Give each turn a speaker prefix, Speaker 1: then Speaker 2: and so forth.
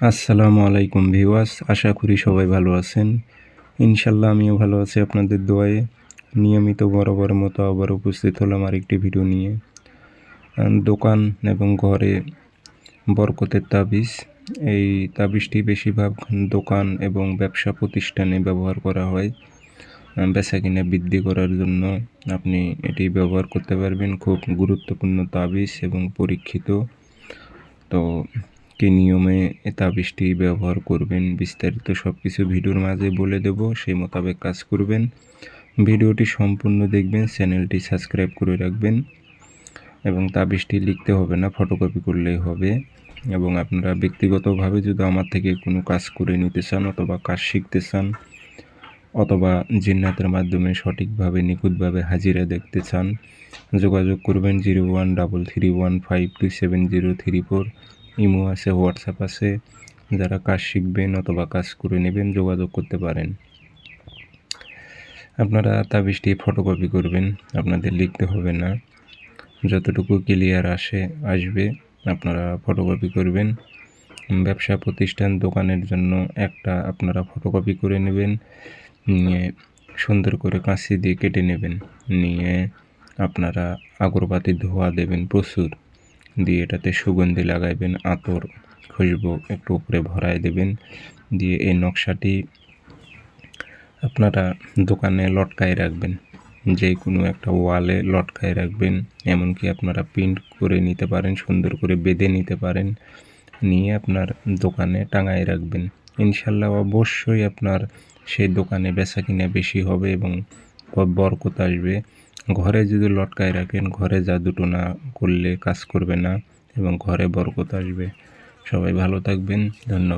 Speaker 1: আসসালামু আলাইকুম ভিওয়াস আশা করি সবাই ভালো আছেন। ইনশাল্লাহ আমিও ভালো আছি আপনাদের দোয়ায়ে। নিয়মিত বরাবর মতো আবার উপস্থিত হলাম আরেকটি ভিডিও নিয়ে। দোকান এবং ঘরে বরকতের তাবিজ। এই তাবিজটি বেশিরভাগ দোকান এবং ব্যবসা প্রতিষ্ঠানে ব্যবহার করা হয়। বেচা কিনা বৃদ্ধি করার জন্য আপনি এটি ব্যবহার করতে পারবেন। খুব গুরুত্বপূর্ণ তাবিজ এবং পরীক্ষিত। তো কী নিয়মে তাবিজটি ব্যবহার করবেন, বিস্তারিত সব কিছু ভিডিওর মাঝে বলে দেব, সেই মোতাবেক কাজ করবেন। ভিডিওটি সম্পূর্ণ দেখবেন, চ্যানেলটি সাবস্ক্রাইব করে রাখবেন এবং তাবিজটি লিখতে হবে না, ফটোকপি করলেই হবে। এবং আপনারা ব্যক্তিগতভাবে যদি আমার থেকে কোনো কাজ করে নিতে চান অথবা কাজ শিখতে চান অথবা জিন্নাতের মাধ্যমে সঠিকভাবে, নিখুঁতভাবে হাজিরা দেখতে চান, যোগাযোগ করবেন zero one double three one five two seven zero three four. Imo আছে, হোয়াটসঅ্যাপ আছে, যারা কাজ শিখবেন অথবা কাজ করে নেবেন, যোগাযোগ করতে পারেন। আপনারা তাবিজটি ফটোকপি করবেন, আপনাদের লিখতে হবে না। যতটুকু ক্লিয়ার আসে, আসবে, আপনারা ফটোকপি করবেন। ব্যবসা প্রতিষ্ঠান, দোকানের জন্য একটা আপনারা ফটোকপি করে নেবেন, নিয়ে সুন্দর করে কাঁচি দিয়ে কেটে নেবেন, নিয়ে আপনারা আগরবাতি ধোয়া দেবেন প্রচুর। দিয়ে এটাতে সুগন্ধি লাগাইবেন, আতর, খুশবু একটু উপরে ভরায় দেবেন। দিয়ে এই নকশাটি আপনারা দোকানে লটকায় রাখবেন যে কোনো একটা ওয়ালে লটকায় রাখবেন, এমনকি আপনারা প্রিন্ট করে নিতে পারেন, সুন্দর করে বেঁধে নিতে পারেন, নিয়ে আপনার দোকানে টাঙায় রাখবেন। ইনশাল্লাহ অবশ্যই আপনার সেই দোকানে বেচা কিনা বেশি হবে এবং বরকত আসবে। ঘরে যদি লটকায় রাখেন, ঘরে জাদুটো না করলে কাজ করবে না এবং ঘরে বরকত আসবে। সবাই ভালো থাকবেন, ধন্যবাদ।